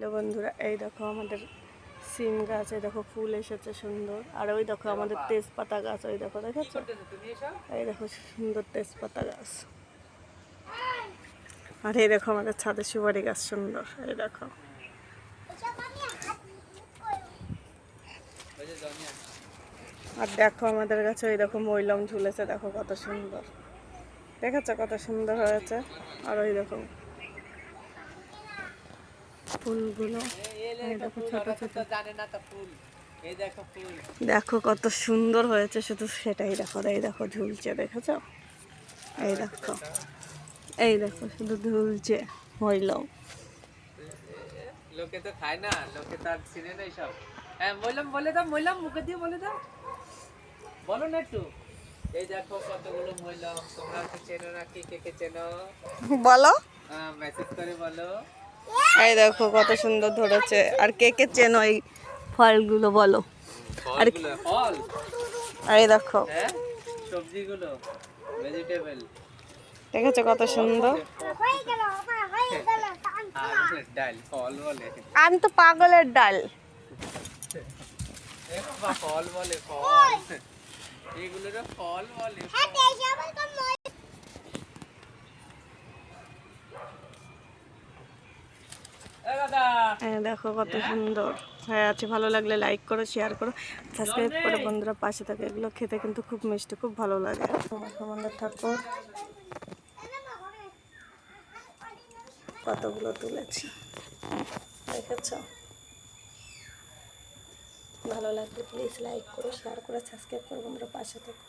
Hello বন্ধুরা, এই দেখো আমাদের সিম গাছ, এই দেখো ফুল এসেছে সুন্দর। আর ওই দেখো আমাদের তেজপাতা গাছ, ওই দেখো, দেখেছ? এই দেখো সুন্দর তেজপাতা গাছ। আর এই দেখো আমাদের ছাদে সুপারি গাছ সুন্দর, এই দেখো। আর দেখো আমাদের কাছে ওই দেখো মৈলম ঝুলেছে, দেখো কত সুন্দর। দেখেছ কত সুন্দর হয়েছে? আর ওই দেখো ফুলগুলো। দেখো ছোট ছোট। জানে না তো ফুল। এই দেখো ফুল। দেখো কত সুন্দর হয়েছে শুধু সেটাই দেখো এই দেখো ঝুলছে দেখেছ? এই দেখো এই দেখো শুধু ঝুলছে মৈলম লোকে তো খায় না লোকে চিনে না সব হ্যাঁ বললাম বলে দাও মুখে দিয়ে বলে দাও। বলো না একটু। এই দেখো কতগুলো তোমরা চেনো না কি কে কে চেনো? বলো। মেসেজ করে বলো। এই দেখো কত সুন্দর ধরেছে। আর কে কে চেনো ওই ফলগুলো বলো? আর এই দেখো। হ্যাঁ? সবজিগুলো? ভেজিটেবল দেখেছ কত সুন্দর? আমি তো পাগলের ডাল। ফল বলে ফল। এগুলো ফল বলে ফল। এ দাদা এই দেখো কত সুন্দর। হ্যাঁ আছে ভালো লাগলে লাইক করো শেয়ার করো সাবস্ক্রাইব করে বন্ধুরা পাশে থাকে। এগুলো খেতে কিন্তু খুব মিষ্টি, খুব ভালো লাগে। আমাদের ঠাকুর। কতগুলো তুলেছি। দেখেছ? ভালো লাগলে প্লিজ লাইক করো শেয়ার করে সাবস্ক্রাইব করো বন্ধুরা পাশে থাকো।